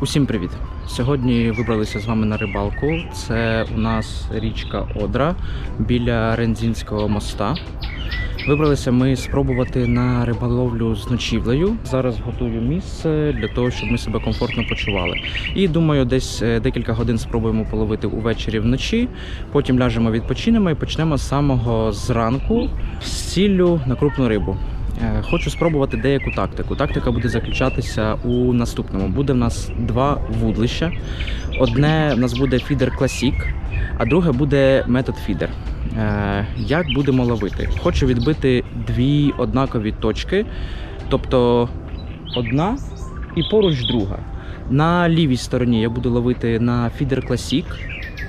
Усім привіт! Сьогодні вибралися з вами на рибалку. Це у нас річка Одра біля Рензінського моста. Вибралися ми спробувати на риболовлю з ночівлею. Зараз готую місце для того, щоб ми себе комфортно почували. І думаю, десь е, декілька годин спробуємо половити увечері вночі. Потім ляжемо відпочинемо і почнемо з самого зранку з ціллю на крупну рибу. Е, Хочу спробувати деяку тактику. Тактика буде заключатися у наступному. Буде в нас два вудлища. Одне в нас буде фідер Classic, а друге буде метод фідер. Е, Як будемо ловити? Хочу відбити дві однакові точки, тобто одна і поруч друга. На лівій стороні я буду ловити на фідер Classic,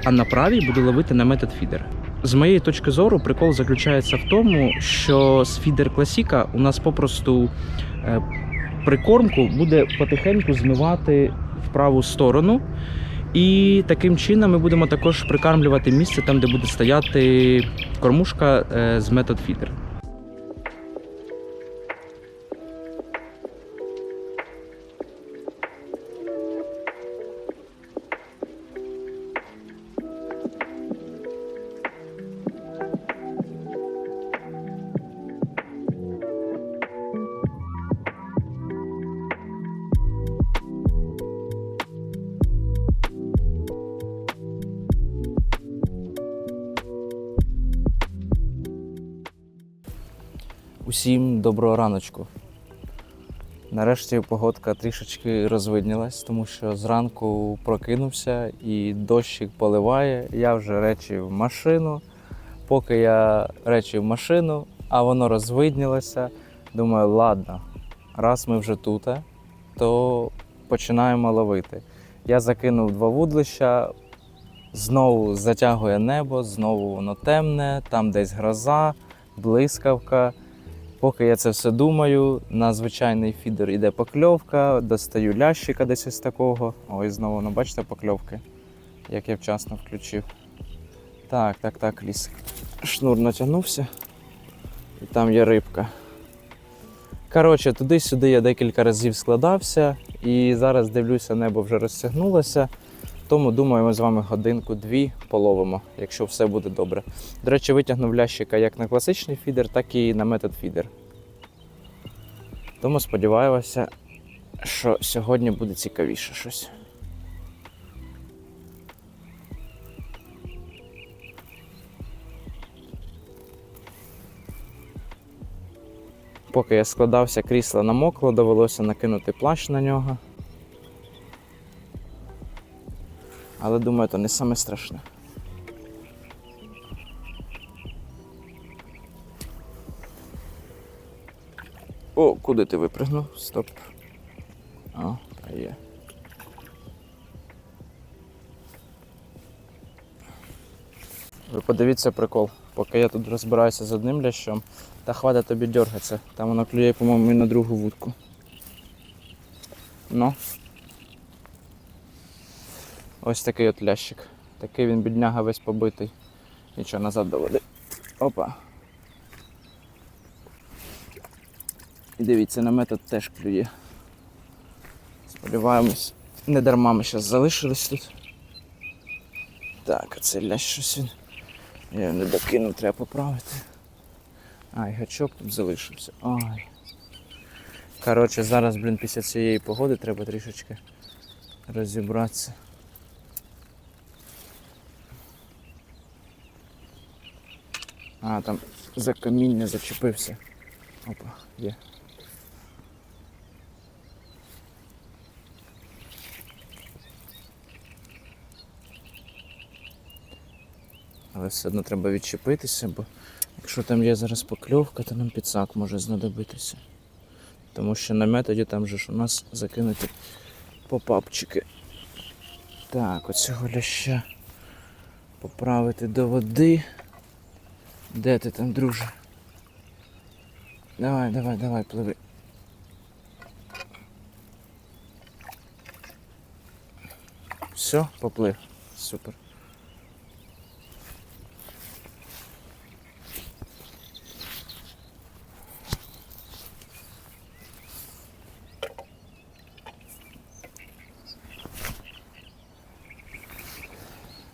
а на правій буду ловити на метод фідер. З моєї точки зору, прикол заключається в тому, що з фідер класіка у нас попросту е, прикормку буде потихеньку змивати в праву сторону. І таким чином ми будемо також прикармлювати місце там, де буде стояти кормушка е, з метод фідер. Усім доброго раночку. Нарешті погодка трішечки розвиднілась, тому що зранку прокинувся і дощик поливає. Я вже речі в машину. Поки я речі в машину, а воно розвиднілося. Думаю, ладно, раз ми вже тут, то починаємо ловити. Я закинув два вудлища, знову затягує небо, знову воно темне, там десь гроза, блискавка. Поки я це все думаю, на звичайний фідер іде покльовка, достаю лящика десь ось такого. Ой, знову, ну бачите покльовки, як я вчасно включив. Так, так, так, лісик. Шнур натягнувся. І там є рибка. Коротше, туди-сюди я декілька разів складався, і зараз дивлюся, небо вже розтягнулося. Тому думаю, ми з вами годинку-дві половимо, якщо все буде добре. До речі, витягнув лящика як на класичний фідер, так і на метод фідер. Тому сподіваюся, що сьогодні буде цікавіше щось. Поки я складався, крісло намокло, довелося накинути плащ на нього. Але думаю, то не саме страшне. О, куди ти випрыгнув? Стоп. О, та є. Ви подивіться прикол. Поки я тут розбираюся з одним лящом, та хватить тобі дергатися. Там воно клює, по-моєму, і на другу вудку. Ну. Ось такий от лящик. Такий він бідняга весь побитий. Нічого назад доведе. Опа. І дивіться, на метод теж клює. Сподіваємось, не дарма ми зараз залишились тут. Так, а це лящ щось він. Я не докинув, треба поправити. Ай, гачок тут залишився. Ай. Коротше, зараз, блін, після цієї погоди треба трішечки розібратися. А, там за каміння зачепився. Опа, є. Але все одно треба відчепитися, бо якщо там є зараз покльовка, то нам підсак може знадобитися. Тому що на методі там же ж у нас закинуті попапчики. Так, оцього ляща поправити до води. Де ти там, друже? Давай, давай, давай, пливи. Все, поплив. Супер.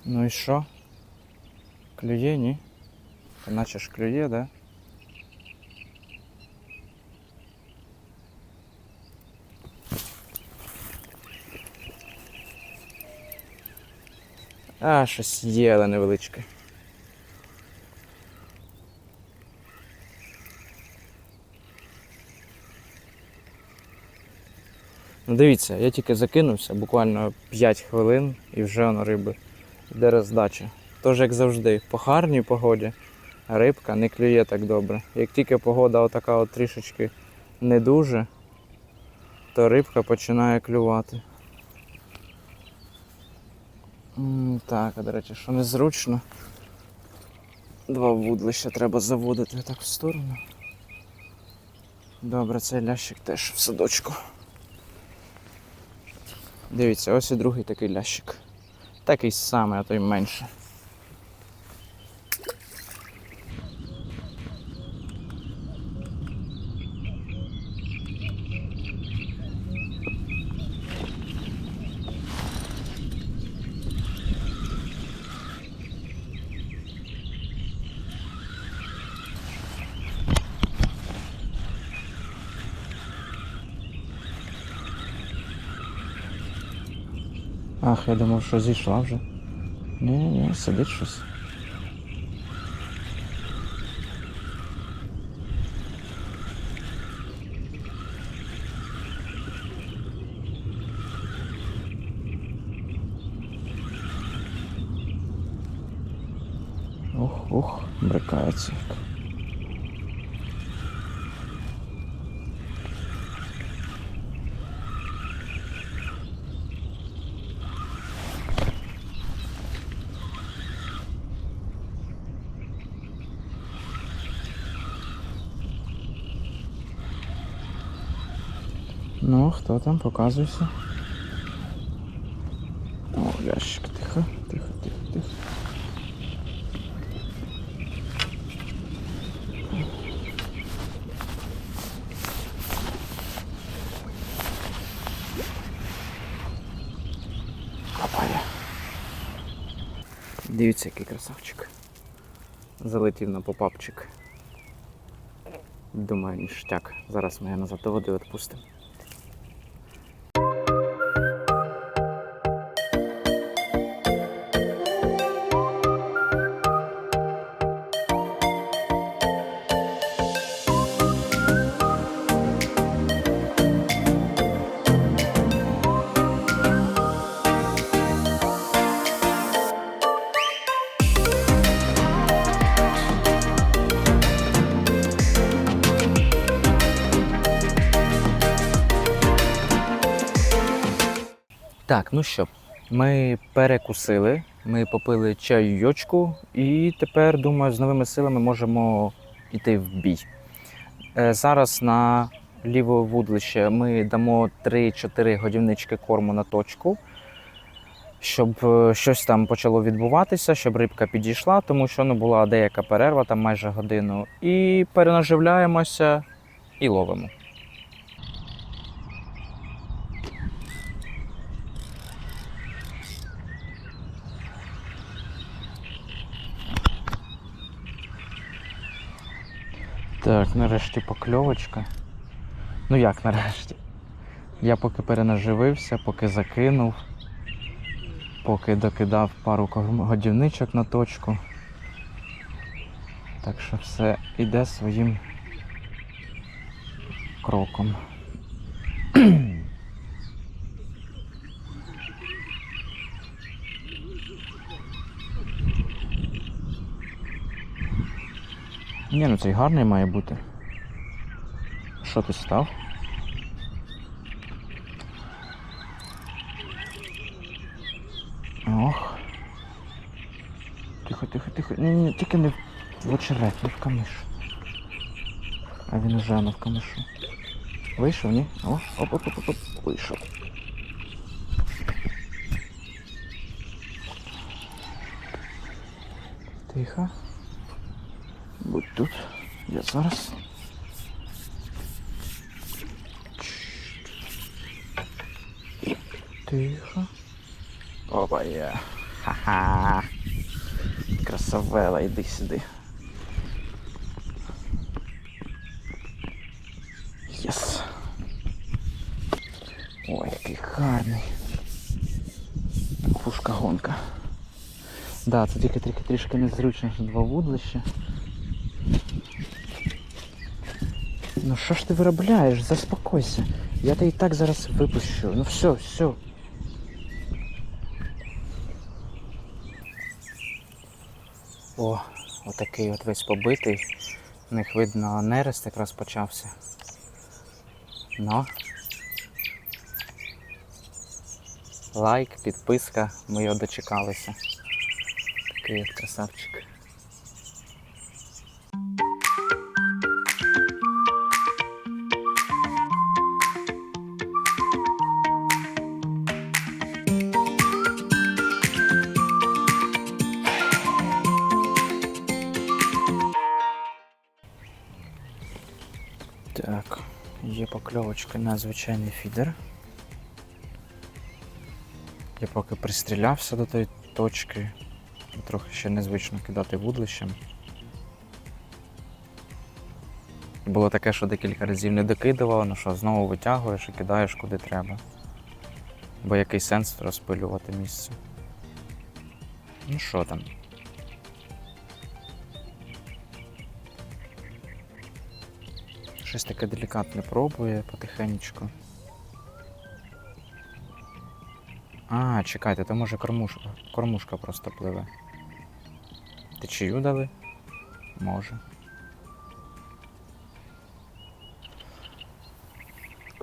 Ну і що? Клює, ні? Наче ж клює, да? А, щось є, але невеличке. Ну дивіться, я тільки закинувся, буквально 5 хвилин і вже воно риби йде роздача. Тож, як завжди, по гарній погоді рибка не клює так добре. Як тільки погода отака от трішечки не дуже, то рибка починає клювати. Так, а до речі, що незручно. Два вудлища треба заводити так в сторону. Добре, цей лящик теж в садочку. Дивіться, ось і другий такий лящик. Такий самий, а то й менше. Ах, я думав, що зійшла вже. Ні, ні, сидить щось. Ох, ох, брикається. як. Ну, хто там? Показуйся. О, ящик, тихо, тихо, тихо, тихо. Копає. Дивіться, який красавчик. Залетів на попапчик. Думаю, ніштяк. Зараз ми його назад до води відпустимо. Ну що, ми перекусили, ми попили чайочку і тепер, думаю, з новими силами можемо йти в бій. Е, Зараз на ліве вудлище ми дамо 3-4 годівнички корму на точку, щоб е, щось там почало відбуватися, щоб рибка підійшла, тому що ну, була деяка перерва, там майже годину. І перенаживляємося і ловимо. Так, нарешті покльовочка. Ну як нарешті? Я поки перенаживився, поки закинув, поки докидав пару годівничок на точку. Так що все йде своїм кроком. Ні, ну цей гарний має бути. Що ти став? Ох. Тихо, тихо, тихо. Ні, ні, тільки не в- очерет, не в камиш. А він уже не в камишу. Вийшов, ні? О, оп, оп, оп, оп, оп. Вийшов. Тихо. Будь тут. Я зараз. Тихо. Опа, є. Ха-ха. Красавела, іди сюди. Єс. Ой, який гарний. Пушка гонка. Да, це тільки трішки незручно, що два вудлища. Ну що ж ти виробляєш? Заспокойся. Я тебе і так зараз випущу. Ну все, все. О, отакий от весь побитий. У них видно нерест якраз почався. Ну. Лайк, підписка, ми його дочекалися. Такий от красавчик. Покльовочка на звичайний фідер. Я поки пристрілявся до тої точки. Трохи ще незвично кидати вудлищем. Було таке, що декілька разів не докидував, ну що знову витягуєш і кидаєш куди треба. Бо який сенс розпилювати місце. Ну що там? Щось таке делікатне пробує потихенечку. А, чекайте, то може кормушка, кормушка просто пливе. Течію дали? Може.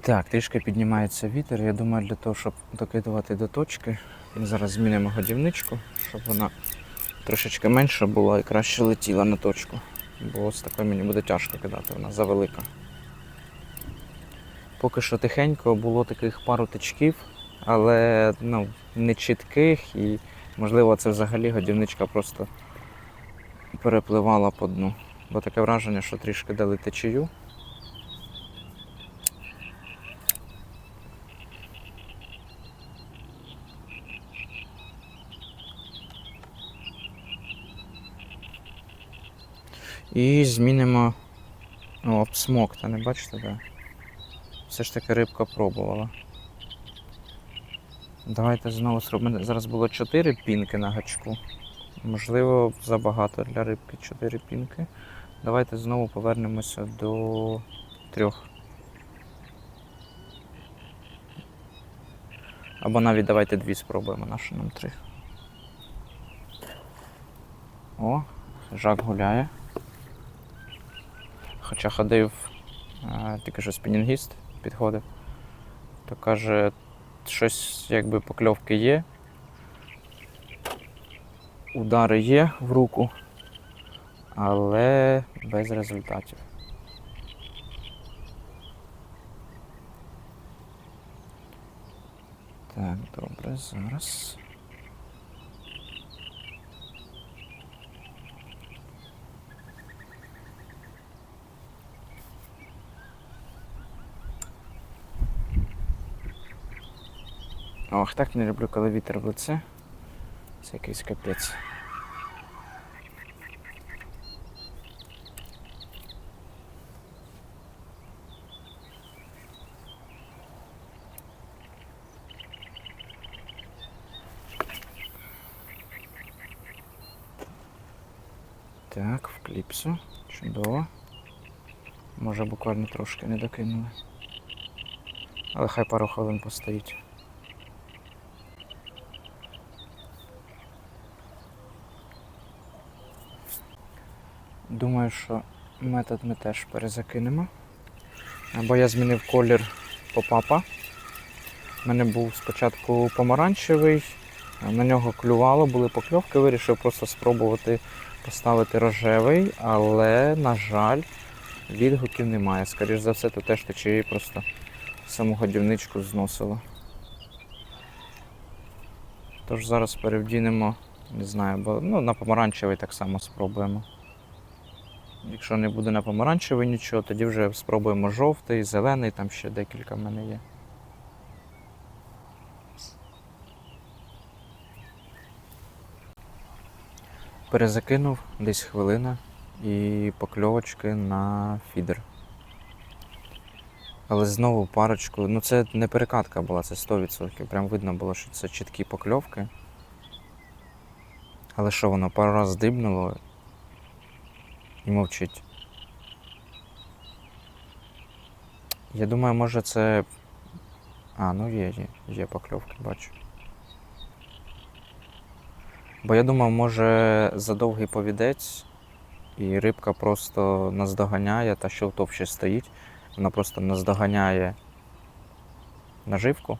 Так, трішки піднімається вітер. Я думаю, для того, щоб докидувати до точки, ми зараз змінимо годівничку, щоб вона трошечки менша була і краще летіла на точку. Бо ось такою мені буде тяжко кидати, вона завелика. Поки що тихенько було таких пару тичків, але ну, не чітких і, можливо, це взагалі годівничка просто перепливала по дну. Бо таке враження, що трішки дали течію. І змінимо О, обсмок, та не бачите, де? Все ж таки рибка пробувала. Давайте знову зробимо. Зараз було 4 пінки на гачку. Можливо, забагато для рибки 4 пінки. Давайте знову повернемося до трьох. Або навіть давайте дві спробуємо, наше нам три. О, жак гуляє. Хоча ходив тільки що спінінгіст підходив, то каже, щось якби покльовки є. Удари є в руку, але без результатів. Так, добре, зараз. Ох, так не люблю, коли вітер в лице. Це якийсь капець. Так, в кліпсу. Чудово. Може буквально трошки не докинули. Але хай пару хвилин постоїть. Думаю, що метод ми теж перезакинемо. Бо я змінив колір попапа. У мене був спочатку помаранчевий, на нього клювало, були покльовки, вирішив просто спробувати поставити рожевий, але, на жаль, відгуків немає. Скоріше за все, то теж течії просто саму годівничку зносило. Тож зараз перевдінемо, не знаю, бо ну, на помаранчевий так само спробуємо. Якщо не буде на помаранчевий нічого, тоді вже спробуємо жовтий, зелений, там ще декілька в мене є. Перезакинув десь хвилина і покльовочки на фідер. Але знову парочку. Ну це не перекатка була, це 100%. Прям видно було, що це чіткі покльовки. Але що воно пару раз дибнуло і мовчить. Я думаю, може це. А, ну є, є, є покльовки, бачу. Бо я думав, може задовгий повідець, і рибка просто наздоганяє, та що в товщі стоїть, вона просто наздоганяє наживку.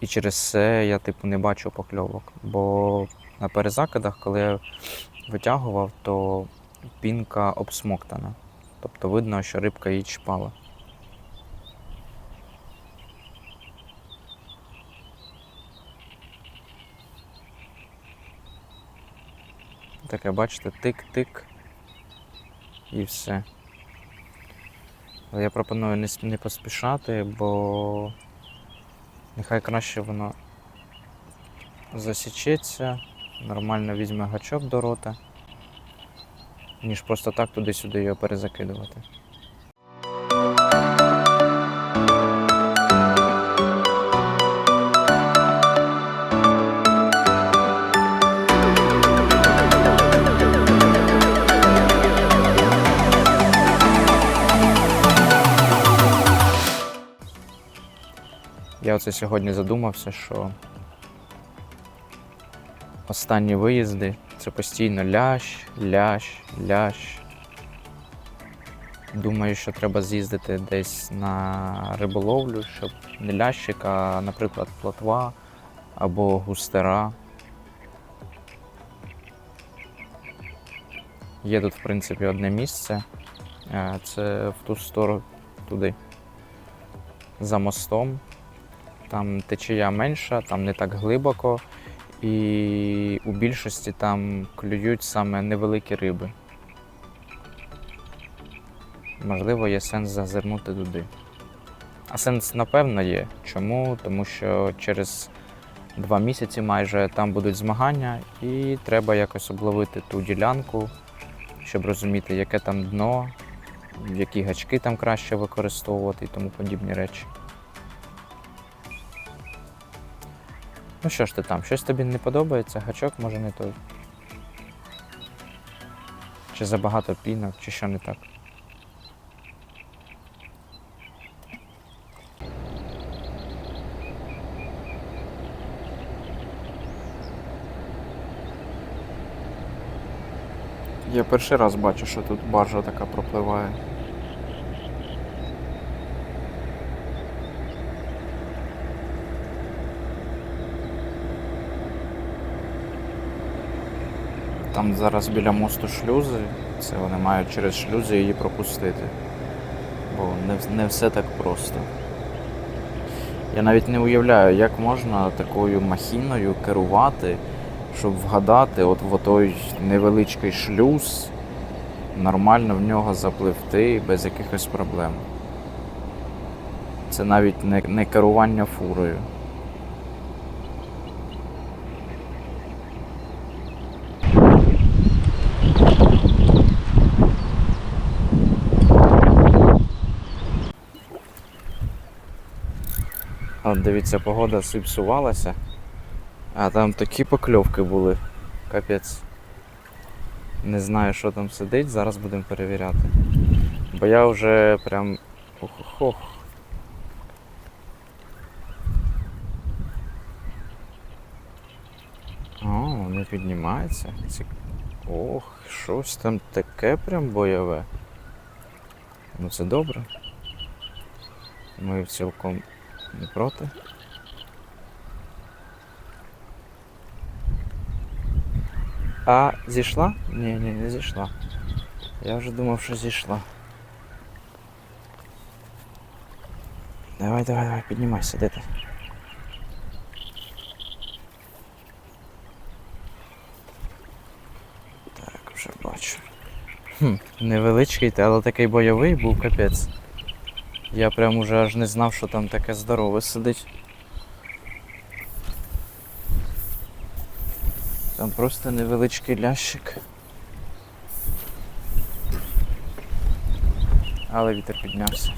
І через це я типу не бачу покльовок. Бо на перезакидах, коли я витягував, то пінка обсмоктана. Тобто видно, що рибка її чіпала. Таке, бачите, тик-тик і все. Але я пропоную не, не поспішати, бо нехай краще воно засічеться, нормально візьме гачок до рота, ніж просто так туди-сюди його перезакидувати. Я оце сьогодні задумався, що останні виїзди це постійно лящ, лящ, лящ. Думаю, що треба з'їздити десь на риболовлю, щоб не лящик, а, наприклад, плотва або густера. Є тут, в принципі, одне місце. Е, Це в ту сторону туди. За мостом. Там течія менша, там не так глибоко, і у більшості там клюють саме невеликі риби. Можливо, є сенс зазирнути туди. А сенс, напевно, є. Чому? Тому що через два місяці майже там будуть змагання, і треба якось обловити ту ділянку, щоб розуміти, яке там дно, які гачки там краще використовувати і тому подібні речі. Ну що ж ти там, щось тобі не подобається, гачок може не той. Чи забагато пінок, чи що не так. Я перший раз бачу, що тут баржа така пропливає. Там зараз біля мосту шлюзи, це вони мають через шлюзи її пропустити. Бо не, не все так просто. Я навіть не уявляю, як можна такою махіною керувати, щоб вгадати от в той невеличкий шлюз, нормально в нього запливти без якихось проблем. Це навіть не, не керування фурою. Дивіться, погода зіпсувалася, а там такі покльовки були. Капець. Не знаю, що там сидить, зараз будемо перевіряти. Бо я вже прям. Ох-ох-ох. О, не піднімається. Ці- Ох, щось там таке прям бойове. Ну це добре. Ми цілком не проти. А зійшла? Ні, ні, не зійшла. Я вже думав, що зійшла. Давай, давай, давай, піднімайся, де ти? Так, вже бачу. Хм, невеличкий, але такий бойовий був капець. Я прям уже аж не знав, що там таке здорове сидить. Там просто невеличкий лящик. Але вітер піднявся.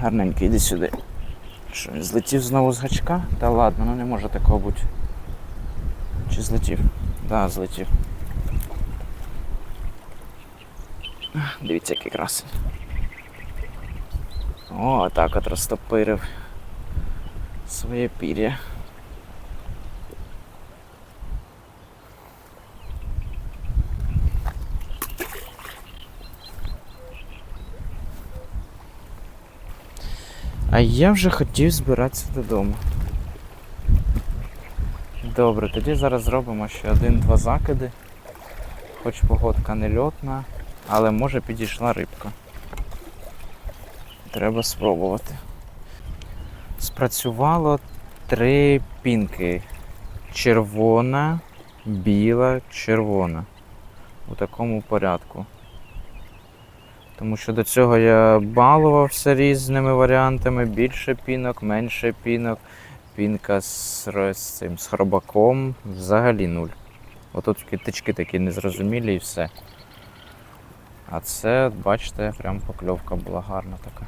Гарненький, іди сюди. Що, він злетів знову з гачка? Та ладно, ну не може такого бути. Чи злетів? Да, злетів. Дивіться, який красень. О, так от розтопирив своє пір'я. А я вже хотів збиратися додому. Добре, тоді зараз зробимо ще один-два закиди. Хоч погодка не льотна, але може підійшла рибка. Треба спробувати. Спрацювало три пінки. Червона, біла, червона. У такому порядку. Тому що до цього я балувався різними варіантами, більше пінок, менше пінок. Пінка з, з цим з хробаком взагалі нуль. Отут китички такі незрозумілі і все. А це, бачите, прям покльовка була гарна така.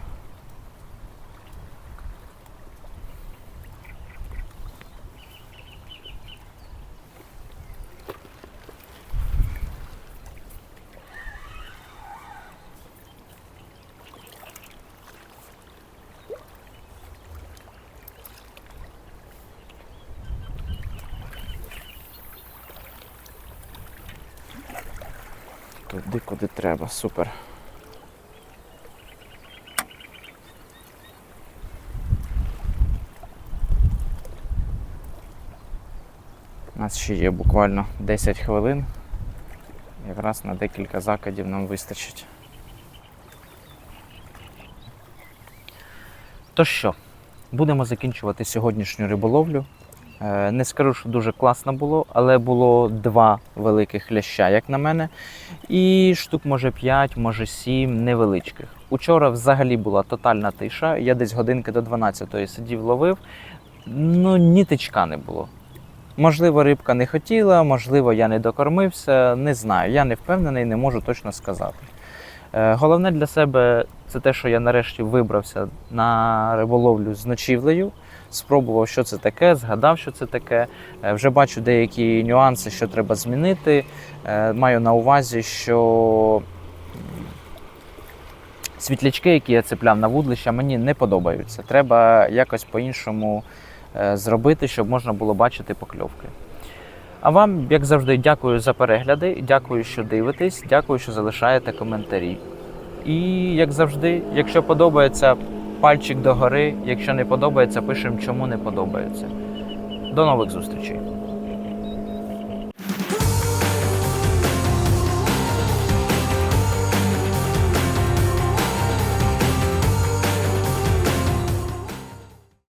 Туди, куди треба, супер. У нас ще є буквально 10 хвилин. Якраз на декілька закидів нам вистачить. То що, будемо закінчувати сьогоднішню риболовлю. Е, Не скажу, що дуже класно було, але було два великих ляща, як на мене. І штук, може 5, може 7 невеличких. Учора взагалі була тотальна тиша. Я десь годинки до 12-ї сидів, ловив. Ну, ні тичка не було. Можливо, рибка не хотіла, можливо, я не докормився. Не знаю. Я не впевнений, не можу точно сказати. Е, Головне для себе це те, що я нарешті вибрався на риболовлю з ночівлею, спробував, що це таке, згадав, що це таке. Е, Вже бачу деякі нюанси, що треба змінити. Е, Маю на увазі, що світлячки, які я цепляв на вудлища, мені не подобаються. Треба якось по-іншому е, зробити, щоб можна було бачити покльовки. А вам, як завжди, дякую за перегляди, дякую, що дивитесь, дякую, що залишаєте коментарі. І як завжди, якщо подобається, пальчик догори. Якщо не подобається, пишемо, чому не подобається. До нових зустрічей!